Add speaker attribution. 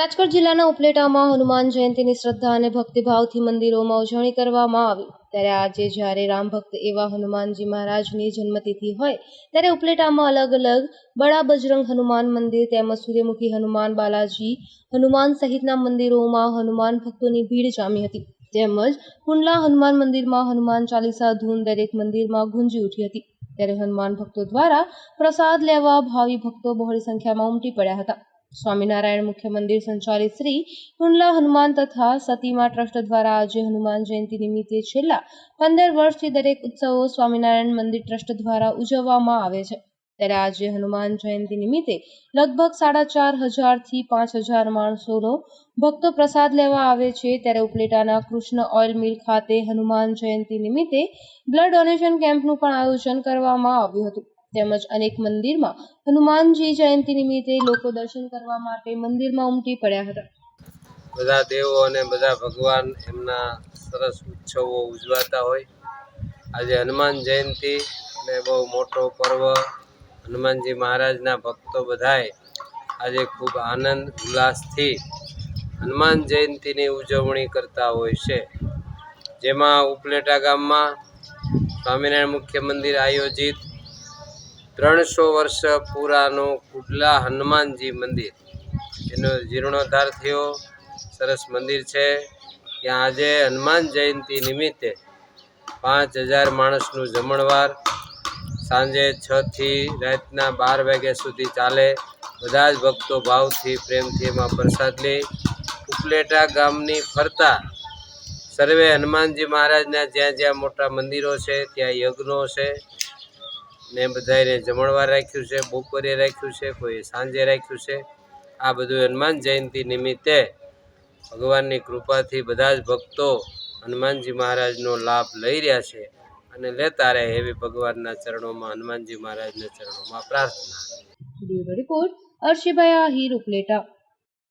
Speaker 1: રાજકોટ જિલ્લાના ઉપલેટામાં હનુમાન જયંતીની શ્રદ્ધા અને ભક્તિભાવથી મંદિરોમાં ઉજવણી કરવામાં આવી. ત્યારે આજે જ્યારે રામ ભક્ત એવા હનુમાનજી મહારાજની જન્મતિથિ હોય, ત્યારે ઉપલેટામાં અલગ અલગ બડા બજરંગ હનુમાન મંદિર તેમજ સૂર્યમુખી હનુમાન બાલાજી હનુમાન સહિતના મંદિરોમાં હનુમાન ભક્તોની ભીડ જામી હતી. તેમજ કુંડલા હનુમાન મંદિરમાં હનુમાન ચાલીસા ધૂન દરેક મંદિરમાં ગુંજી ઉઠી હતી. ત્યારે હનુમાન ભક્તો દ્વારા પ્રસાદ લેવા ભાવિ ભક્તો બહોળી સંખ્યામાં ઉમટી પડ્યા હતા. સ્વામિનારાયણ મુખ્ય મંદિર સંચાલિત શ્રી કુંડલા હનુમાન તથા સતીમા ટ્રસ્ટ દ્વારા આજે હનુમાન જયંતિ નિમિત્તે છેલ્લા પંદર વર્ષથી દરેક ઉત્સવો સ્વામિનારાયણ મંદિર ટ્રસ્ટ દ્વારા ઉજવવામાં આવે છે. ત્યારે આજે હનુમાન જયંતિ નિમિત્તે લગભગ સાડા ચાર હજારથી પાંચ હજાર માણસોનો ભક્તો પ્રસાદ લેવા આવે છે. ત્યારે ઉપલેટાના કૃષ્ણ ઓઇલ મિલ ખાતે હનુમાન જયંતિ નિમિત્તે બ્લડ ડોનેશન કેમ્પનું પણ આયોજન કરવામાં આવ્યું હતું. તેમજ અનેક મંદિરમાં હનુમાનજી જયંતિ નિમિત્તે લોકો દર્શન કરવા માટે મંદિરમાં ઉમટી પડ્યા હતા.
Speaker 2: બધા દેવો અને બધા ભગવાન એમના સરસ ઉત્સવો ઉજવાતા હોય. આજે હનુમાન જયંતિ એટલે બહુ મોટો પર્વ. હનુમાનજી મહારાજના ભક્તો બધાએ આજે ખૂબ આનંદ, ઉલ્લાસથી હનુમાન જયંતિની ઉજવણી કરતા હોય છે. જેમાં ઉપલેટા ગામમાં સ્વામિનારાયણ મુખ્ય મંદિર આયોજિત ત્રણસો વર્ષ પુરાનું કુડલા હનુમાનજી મંદિર. એનો જીર્ણોદ્ધાર થયો. સરસ મંદિર છે. ત્યાં આજે હનુમાન જયંતિ નિમિત્તે પાંચ હજાર માણસનું જમણવાર સાંજે છથી રાતના બાર વાગ્યા સુધી ચાલે. બધા જ ભક્તો ભાવથી પ્રેમથી એમાં પ્રસાદ લે. ઉપલેટા ગામની ફરતા સર્વે હનુમાનજી મહારાજના જ્યાં જ્યાં મોટા મંદિરો છે, ત્યાં યજ્ઞો છે. ને બધાને જમણવાર રાખ્યું છે, બપોરે રાખ્યું છે, કોઈ સાંજે રાખ્યું છે. આ બધું હનુમાન જયંતિ નિમિત્તે ભગવાનની કૃપાથી બધા જ ભક્તો હનુમાનજી મહારાજનો લાભ લઈ રહ્યા છે અને લેતા રહે એવી ભગવાનના ચરણોમાં, હનુમાનજી મહારાજના ચરણોમાં પ્રાર્થના.
Speaker 1: રિપોર્ટ આહિર ઉપલેટા.